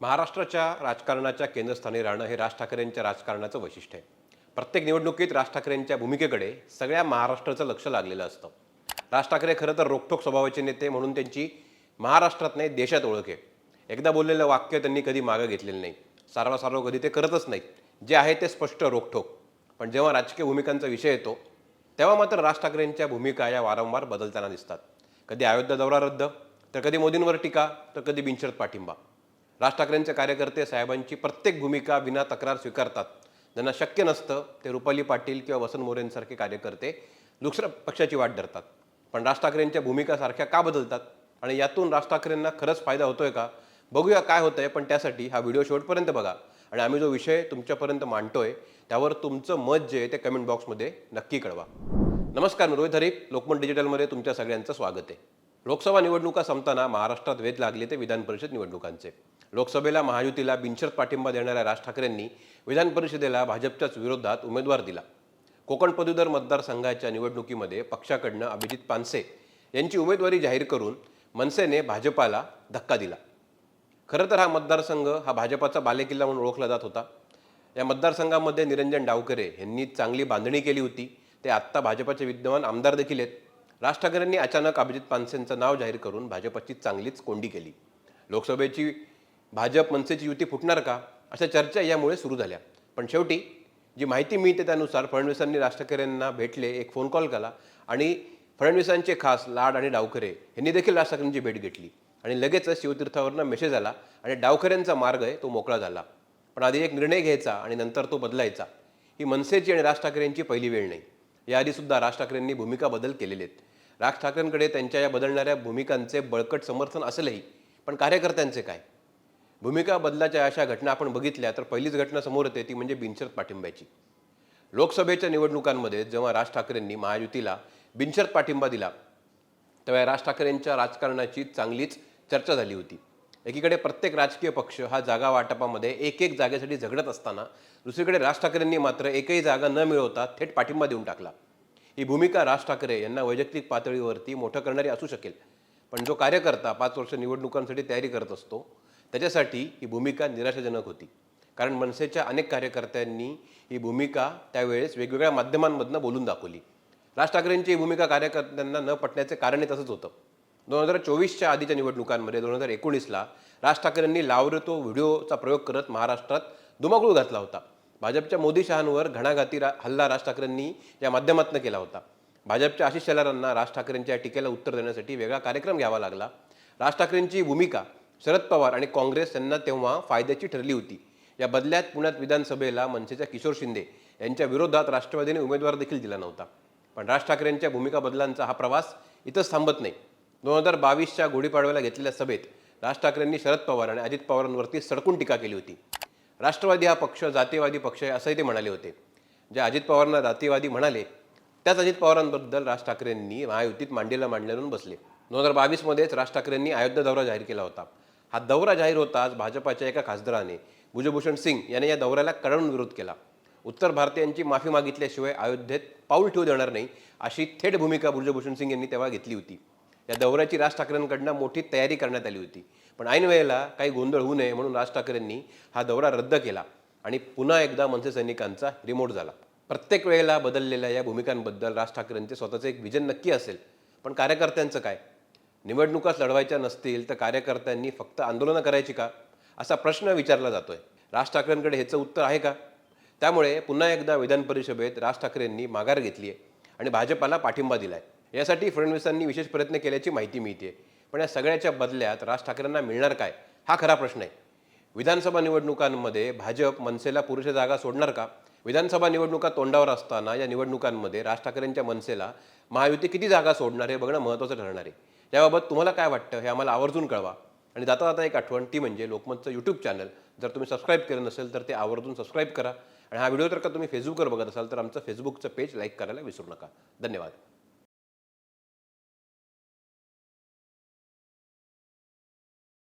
महाराष्ट्राच्या राजकारणाच्या केंद्रस्थानी राहणं हे राज ठाकरेंच्या राजकारणाचं वैशिष्ट्य आहे. प्रत्येक निवडणुकीत राज ठाकरेंच्या भूमिकेकडे सगळ्या महाराष्ट्राचं लक्ष लागलेलं असतं. राज ठाकरे खरं तर रोखठोक स्वभावाचे नेते म्हणून त्यांची महाराष्ट्रात नाही देशात ओळख आहे. एकदा बोललेलं वाक्य त्यांनी कधी मागं घेतलेलं नाही. सारवासारव कधी ते करतच नाहीत. जे आहे ते स्पष्ट रोखठोक. पण जेव्हा राजकीय भूमिकांचा विषय येतो तेव्हा मात्र राज ठाकरेंच्या भूमिका या वारंवार बदलताना दिसतात. कधी अयोध्या दौरा रद्द तर कधी मोदींवर टीका तर कधी बिनशरत पाठिंबा. राज ठाकरेंचे कार्यकर्ते साहेबांची प्रत्येक भूमिका विना तक्रार स्वीकारतात. ज्यांना शक्य नसतं ते रुपाली पाटील किंवा वसंत मोरेंसारखे कार्यकर्ते दुसऱ्या पक्षाची वाट धरतात. पण राज ठाकरेंच्या भूमिका सारख्या का बदलतात? आणि यातून राज ठाकरेंना खरंच फायदा होतोय का? बघूया काय होतंय पण त्यासाठी हा व्हिडिओ शेवटपर्यंत बघा. आणि आम्ही जो विषय तुमच्यापर्यंत मांडतोय त्यावर तुमचं मत जे आहे ते कमेंट बॉक्समध्ये नक्की कळवा. नमस्कार मी रोहित हरीप लोकमत डिजिटलमध्ये तुमच्या सगळ्यांचं स्वागत आहे. लोकसभा निवडणुका संपताना महाराष्ट्रात वेध लागले ते विधान परिषद निवडणुकांचे. लोकसभेला महायुतीला बिनशर्त पाठिंबा देणाऱ्या राज ठाकरेंनी विधान परिषदेला भाजपच्याच विरोधात उमेदवार दिला. कोकण पदवीधर मतदारसंघाच्या निवडणुकीमध्ये पक्षाकडनं अभिजित पानसे यांची उमेदवारी जाहीर करून मनसेने भाजपाला धक्का दिला. खरं तर हा मतदारसंघ हा भाजपाचा बालेकिल्ला म्हणून ओळखला जात होता. या मतदारसंघामध्ये निरंजन डावकरे यांनी चांगली बांधणी केली होती. ते आत्ता भाजपाचे विद्यमान आमदार देखील आहेत. राज ठाकरेंनी अचानक अभिजित पानसेंचं नाव जाहीर करून भाजपची चांगलीच कोंडी केली. लोकसभेची भाजप मनसेची युती फुटणार का? अशा चर्चा यामुळे सुरू झाल्या. पण शेवटी जी माहिती मिळते त्यानुसार फडणवीसांनी राज ठाकरेंना भेटले एक फोन कॉल केला आणि फडणवीसांचे खास लाड आणि डावखरे यांनी देखील राज ठाकरेंची भेट घेतली. आणि लगेचच शिवतीर्थावरनं मेसेज आला आणि डावखऱ्यांचा मार्ग आहे तो मोकळा झाला. पण आधी एक निर्णय घ्यायचा आणि नंतर तो बदलायचा. ही मनसेची आणि राज ठाकरेंची पहिली वेळ नाही. याआधीसुद्धा राज ठाकरेंनी भूमिका बदल केलेले आहेत राज ठाकरेंकडे त्यांच्या या बदलणाऱ्या भूमिकांचे बळकट समर्थन असेलही पण कार्यकर्त्यांचे काय? भूमिका बदलाच्या अशा घटना आपण बघितल्या तर पहिलीच घटना समोर येते ती म्हणजे बिनशर्त पाठिंब्याची. लोकसभेच्या निवडणुकांमध्ये जेव्हा राज ठाकरेंनी महायुतीला बिनशर्त पाठिंबा दिला तेव्हा राज ठाकरेंच्या राजकारणाची चांगलीच चर्चा झाली होती. एकीकडे प्रत्येक राजकीय पक्ष हा जागा वाटपामध्ये एक एक जागेसाठी झगडत असताना दुसरीकडे राज ठाकरेंनी मात्र एकही जागा न मिळवता थेट पाठिंबा देऊन टाकला. ही भूमिका राज ठाकरे यांना वैयक्तिक पातळीवरती मोठं करणारी असू शकेल. पण जो कार्यकर्ता पाच वर्ष निवडणुकांसाठी तयारी करत असतो त्याच्यासाठी ही भूमिका निराशाजनक होती. कारण मनसेच्या अनेक कार्यकर्त्यांनी ही भूमिका त्यावेळेस वेगवेगळ्या माध्यमांमधनं बोलून दाखवली. राज ठाकरेंची ही भूमिका कार्यकर्त्यांना न पटण्याचे कारणही तसंच होतं. दोन हजार चोवीसच्या आधीच्या निवडणुकांमध्ये दोन हजार एकोणीसला राज ठाकरेंनी लावरे तो व्हिडिओचा प्रयोग करत महाराष्ट्रात दुमाकूळ घातला होता. भाजपच्या मोदी शहांवर घणाघाती रा हल्ला राज ठाकरेंनी या माध्यमातून केला होता. भाजपच्या आशिष शेलारांना राज ठाकरेंच्या या टीकेला उत्तर देण्यासाठी वेगळा कार्यक्रम घ्यावा लागला. राज ठाकरेंची भूमिका शरद पवार आणि काँग्रेस यांना तेव्हा फायद्याची ठरली होती. या बदल्यात पुण्यात विधानसभेला मनसेच्या किशोर शिंदे यांच्या विरोधात राष्ट्रवादीने उमेदवार देखील दिला नव्हता. पण राज ठाकरेंच्या भूमिका बदलांचा हा प्रवास इथंच थांबत नाही. दोन हजार बावीसच्या गुढीपाडव्याला घेतलेल्या सभेत राज ठाकरेंनी शरद पवार आणि अजित पवारांवरती सडकून टीका केली होती. राष्ट्रवादी हा पक्ष जातीवादी पक्ष आहे असंही ते म्हणाले होते. ज्या अजित पवारांना जातीवादी म्हणाले त्याच अजित पवारांबद्दल राज ठाकरेंनी महायुतीत मांडीला मांडल्यावरून बसले. दोन हजार बावीसमध्येच राज ठाकरेंनी अयोध्या दौरा जाहीर केला होता. हा दौरा जाहीर होताच भाजपाच्या एका खासदाराने भुजभूषण सिंग याने या दौऱ्याला कडून विरोध केला. उत्तर भारतीयांची माफी मागितल्याशिवाय अयोध्येत पाऊल ठेवू देणार नाही अशी थेट भूमिका भुजभूषण सिंग यांनी तेव्हा घेतली होती. या दौऱ्याची राज ठाकरेंकडनं मोठी तयारी करण्यात आली होती. पण ऐन वेळेला काही गोंधळ होऊ नये म्हणून राज ठाकरेंनी हा दौरा रद्द केला आणि पुन्हा एकदा मनसे सैनिकांचा रिमोट झाला. प्रत्येक वेळेला बदललेल्या या भूमिकांबद्दल राज ठाकरेंचे स्वतःचं एक विजन नक्की असेल. पण कार्यकर्त्यांचं काय? निवडणुकाच लढवायच्या नसतील तर कार्यकर्त्यांनी फक्त आंदोलनं करायची का? असा प्रश्न विचारला जातोय. राज ठाकरेंकडे ह्याचं उत्तर आहे का? त्यामुळे पुन्हा एकदा विधान परिषदेत राज ठाकरेंनी माघार घेतली आहे आणि भाजपाला पाठिंबा दिलाय. यासाठी फडणवीसांनी विशेष प्रयत्न केल्याची माहिती मिळते पण या सगळ्याच्या बदल्यात राज ठाकरेंना मिळणार काय? हा खरा प्रश्न आहे. विधानसभा निवडणुकांमध्ये भाजप मनसेला पुरुष जागा सोडणार का? विधानसभा निवडणुका तोंडावर असताना या निवडणुकांमध्ये राज ठाकरेंच्या मनसेला महायुती किती जागा सोडणार हे बघणं महत्त्वाचं ठरणार आहे. याबाबत तुम्हाला काय वाटतं हे आम्हाला आवर्जून कळवा. आणि जाता जाता एक आठवण ती म्हणजे लोकमतचं यूट्यूब चॅनल जर तुम्ही सबस्क्राईब केलं नसेल तर ते आवर्जून सबस्क्राईब करा. आणि हा व्हिडिओ जर का तुम्ही फेसबुकवर बघत असाल तर आमचं फेसबुकचं पेज लाईक करायला विसरू नका. धन्यवाद.